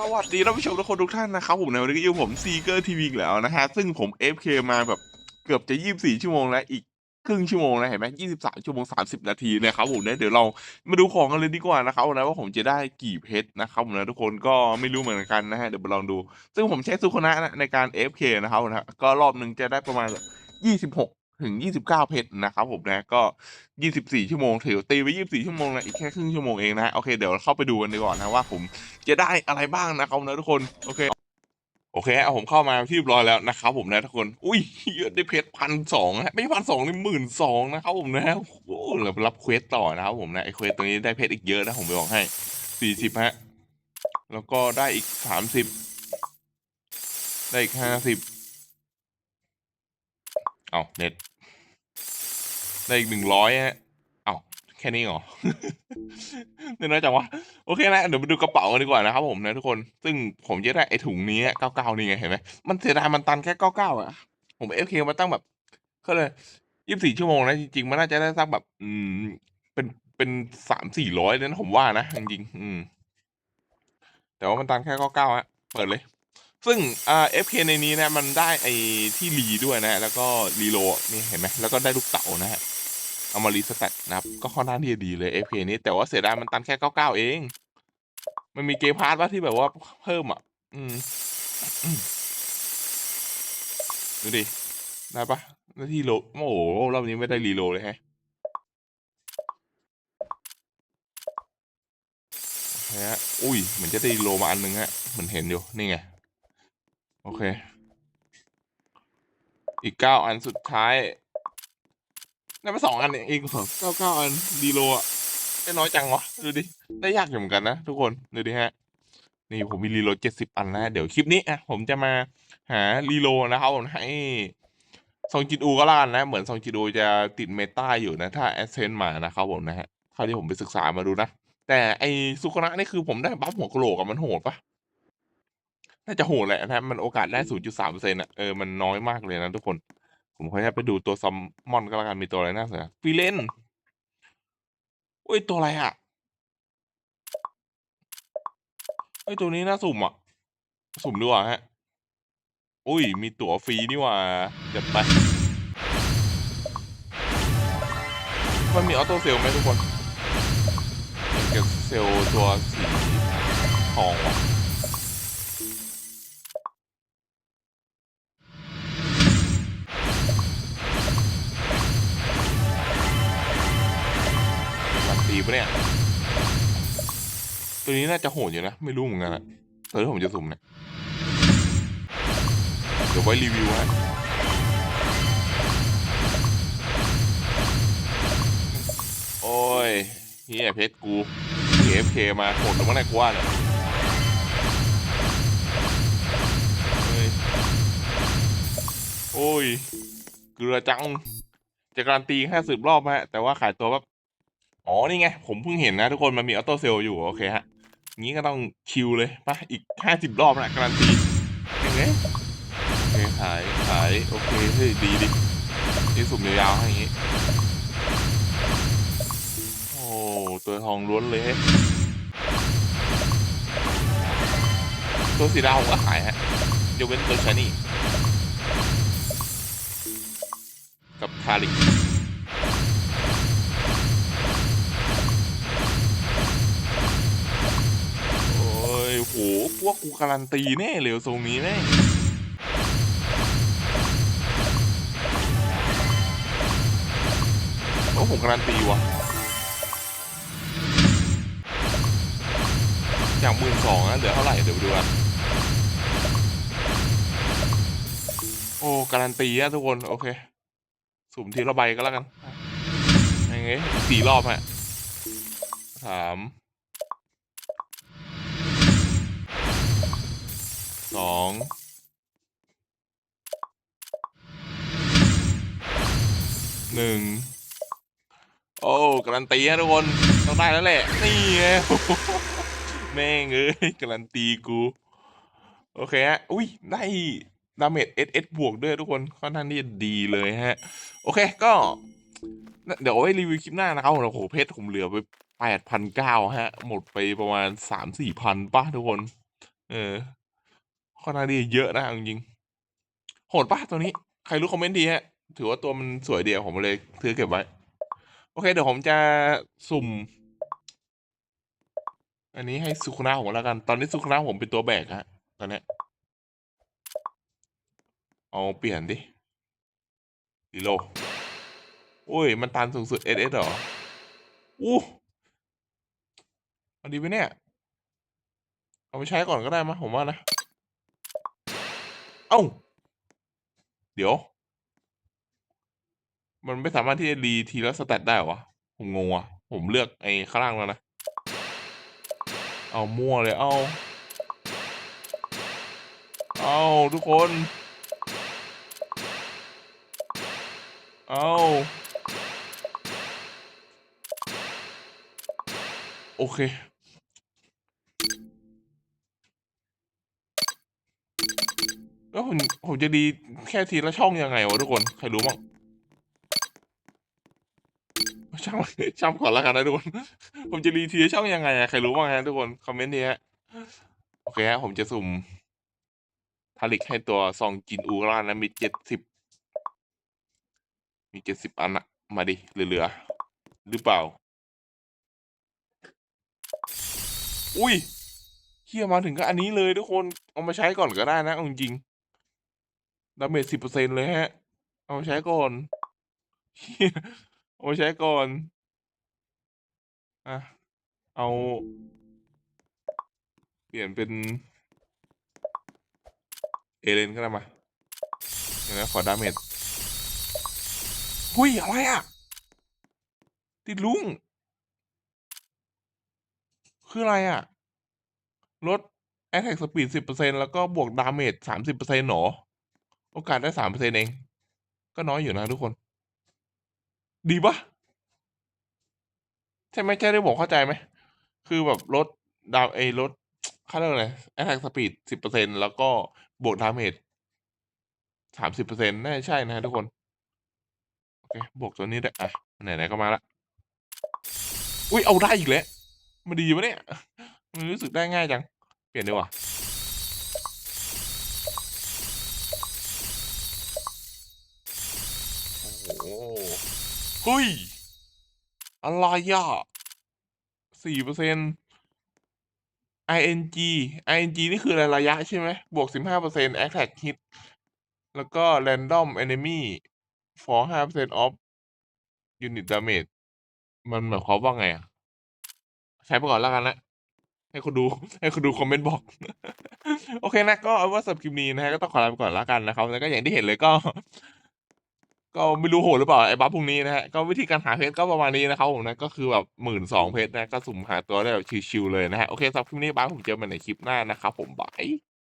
สวัสดีท่านผู้ชมทุกคนทุกท่านนะครับผมในวันนี้ก็อยู่ผมซีเกอร์ทีวีอีกแล้วนะฮะซึ่งผม FK มาแบบเกือบจะ 24 ชั่วโมงแล้วอีกครึ่งชั่วโมงแล้วเห็นไหม23 ชั่วโมง 30 นาทีนะครับผมเนี่ยเดี๋ยวเรามาดูของกันเลยดีกว่านะครับนะว่าผมจะได้กี่เพชรนะครับผมนะทุกคนก็ไม่รู้เหมือนกันนะฮะเดี๋ยวมาลองดู ซึ่งผมใช้สุคนะนะในการ FK นะครับนะก็รอบหนึ่งจะได้ประมาณ 26 ถึง 29 เพชรนะครับผมนะ ก็ 24 ชั่วโมงถือตีไป 24 ชั่วโมงนะอีกแค่ครึ่งชั่วโมงเองนะ โอเค เดี๋ยวเข้าไปดูกันดีกว่านะว่าผมจะได้อะไรบ้างนะครับนะทุกคน โอเค โอเคเอาผมเข้ามาที่เรียบร้อยแล้วนะครับผมนะทุกคน อุ้ยเยอะได้เพชรพันสองไม่พันสองเลยหมื่นสองนะครับผมนะ โอ้โหเรารับเควสต่อนะครับผมนะ ไอเควสตัวนี้ได้เพชรอีกเยอะนะผมไปบอกให้สี่สิบฮะ แล้วก็ได้อีกสามสิบได้อีกห้าสิบ เอาเน็ต ได้อีกหนึ่งร้อยฮะเอาแค่นี้เหรอเน้อยจังวะ โอเคนะ เดี๋ยวมาดูกระเป๋ากันดีกว่านะครับผมนะทุกคน ซึ่งผมจะได้ไอ้ถุงนี้เก้าเก้านี่ไงเห็นไหม มันเสียดายมันตันแค่เก้าเก้าอะ ผมเอฟเคมาตั้งแบบก็เลยยี่สิบสี่ชั่วโมงนะจริงๆ มันน่าจะได้สักแบบ อืม เป็นเป็นสามสี่ร้อยเลยนะผมว่านะจริงๆ อืม แต่ว่ามันตันแค่เก้าเก้าฮะ เปิดเลย ซึ่งอ่าเอฟเคในนี้นะมันได้ไอ้ที่รีด้วยนะ แล้วก็รีโลนี่เห็นไหมแล้วก็ได้ลูกเต๋านะฮะเอามารีสแตทนะครับ ก็ค่อนข้างที่จะดีเลย FK นี้ แต่ว่าเสียดายมันตันแค่ 99 เอง มันมีเกมพาร์ทว่าที่แบบว่าเพิ่มอะ อืมดูดิได้ปะหน้าที่โลโอ้โหรอบนี้ไม่ได้รีโลเลยแฮะฮะอุ้ยเหมือนจะได้รีโลมาอันนึงฮะเหมือนเห็นอยู่ นี่ไง โอเค อีกเก้าอันสุดท้ายได้มาสองอันเองเหรอเก้าเก้าอันดีโลอะได้น้อยจังวะดูดิ ได้ยากอยู่เหมือนกันนะทุกคน ดูดิฮะ นี่ผมมีรีโลเจ็ดสิบอันนะเดี๋ยวคลิปนี้อะผมจะมาหารีโลนะครับผมให้ซองจินอูก็ล้วกันนะ เหมือนซองจินอูจะติดเมตาอยู่นะ ถ้าแอสเซนมานะครับผมนะฮะเท่าที่ผมไปศึกษามาดูนะ แต่ไอสุกนะนี่คือผมได้บัฟหัวกะโหลกอะมันโหดปะ น่าจะโหดแหละนะมันโอกาสได้ศูนย์จุดสามเปอร์เซ็นต์อะเออ มันน้อยมากเลยนะทุกคน ผมขออนุญาตไปดูตัวซัมมอนก็แล้วกันมีตัวอะไรน่าสนใจฟีเลนอุ้ย ตัวอะไรอะเฮ้ยตัวนี้น่าสุ่มอะ สุ่มดีกว่าฮะ อุ้ย มีตั๋วฟรีนี่หว่าจัดไป มันมีออโต้เซลไหมทุกคน เก็บเซลตัวสีทองว่ะ ปะเนี่ย ตัวนี้น่าจะโหดอยู่นะ ไม่รู้เหมือนกันอะเออผมจะสุ่มเนี่ย เดี๋ยวไว้รีวิวฮะโอ้ยเฮียเพชรกูเอฟเคมาโหดลงมาไหนกูว่าเนี่ยโอ้ยเกลือจังจะกการตีแค่สิบรอบฮะ แต่ว่าขายตัวแบบ อ๋อ นี่ไง ผมเพิ่งเห็นนะทุกคนมันมีออโต้เซลอยู่ โอเคฮะ งี้ก็ต้องคิวเลยป่ะ อีกห้าสิบรอบนะการันตียังไงโอเคขายขาย โอเค เฮ้ย ดีดินี่สุ่มยาวๆให้อย่างงี้ โอ้ ตัวทองล้วนเลยเฮ้ตัวสีดาวก็ขายฮะยกเว้นตัวชานี่ กับทาริ วกกูการันตีแน่เหลยทรงนี้แน่โอ้ผมการันตีวะจากหมื่นสองนะเหลือเท่าไหร่เดี๋ยวดูกันโอ้การันตีอะทุกคน โอเค สุ่มทีละใบก็แล้วกันยังไงสี่รอบฮะสาม สองหนึ่งโอ้การันตีฮะทุกคนต้องได้แล้วแหละ นี่ไงแม่งเอ้ยการันตีกู โอเคฮะ อุ้ยได้ดาเมจเอสเอสบวกด้วยทุกคนค่อนข้างที่จะดีเลยฮะ โอเคก็ เดี๋ยวไว้รีวิวคลิปหน้านะครับโอ้โหเพชรผมเหลือไปแปดพันเก้าฮะ หมดไปประมาณสามสี่พันป่ะทุกคน เออ ค่อนข้างที่จะเยอะนะจริงโหดปล่าตัวนี้ ใครรู้คอมเมนต์ทีครับถือว่าตัวมันสวยเดีอะผมเลยซื้อเก็บไว้ โอเคเดี๋ยวผมจะสุ่ม อันนี้ให้สุขนาผมแล้วกัน ตอนนี้สุขนาผมเป็นตัวแบกฮะ ตอนนี้ เอาเปลี่ยนดิกิโลโอ้ย มันตันสูงสุด SS เหรอ อู้เอาดีไหมเนี่ย เอาไปใช้ก่อนก็ได้มั้ยผมว่านะ เอ้า เดี๋ยว มันไม่สามารถที่จะรีทีละสแตทได้เหรอวะผมงงว่ะ ผมเลือกไอ้ข้างล่างแล้วนะ เอามั่วเลย เอา เอาทุกคน เอาโอเค แล้วผมผมจะดีแค่ทีละช่องยังไงวะทุกคนใครรู้บ้างช่างช่างก่อนแล้วกันนะทุกคน ผมจะรีทีละช่องยังไงอะใครรู้บ้างฮะทุกคนคอมเมนต์ทีฮะโอเคฮะผมจะสุ่มทาริกให้ตัวซองจินอูรานะมีเจ็ดสิบมีเจ็ดสิบอันอะมาดิเหลือๆหรือเปล่า อุ้ยเฮียมาถึงก็อันนี้เลยทุกคน เอามาใช้ก่อนก็ได้นะจริง ดาเมจสิบเปอร์เซ็นเลยฮะ เอาใช้ก่อนเอาใช้ก่อน อะ เอา เปลี่ยนเป็น เอเลนก็ได้มาเดี๋ยวนะขอดาเมจหุยอะไรอะ ติดลุง คืออะไรอะ ลด Attack Speed 10%แล้วก็บวกดาเมจ30%เปอร์เซ็นหรอ โอกาสได้3%เปอร์เซ็นเอง ก็น้อยอยู่นะทุกคน ดีปะใช่ไหมใช่ที่ผมเข้าใจไหม คือแบบลดดาวไอ้ลดเขาเรียกว่าอะไร Attack Speed 10%แล้วก็บวกดาเมจ30%น่าจะใช่นะทุกคน โอเค บวกตัวนี้ด้อะ ไหนๆก็มาละ อุ๊ยเอาได้อีกแล้วมันดีปะเนี่ย มันรู้สึกได้ง่ายจัง เปลี่ยนดีกว่า เฮ้ย อะไรอะสี่เปอร์เซ็นต์ ing ing นี่คืออะไรระยะใช่ไหม บวกสิบห้าเปอร์เซ็นต์ attack hit แล้วก็ random enemy for ห้าเปอร์เซ็นต์ of unit damage มันหมายความว่าไงอะใช้ไปก่อนแล้วกันนะให้คนดูให้คนดูคอมเมนต์บอก โอเคนะ ก็เอาว่าสำหรับคลิปนี้นะฮะก็ต้องขอลาไปก่อนแล้วกันนะครับ แล้วก็อย่างที่เห็นเลยก็ ก็ไม่รู้โหดหรือเปล่าไอ้บัฟพวกนี้นะฮะก็วิธีการหาเพชรก็ประมาณนี้นะครับผมนะก็คือแบบหมื่นสองเพชรนะก็สุ่มหาตัวได้แบบชิวๆเลยนะฮะโอเคสำหรับคลิปนี้บัฟผมเจอกันใหม่ในคลิปหน้านะครับผมบาย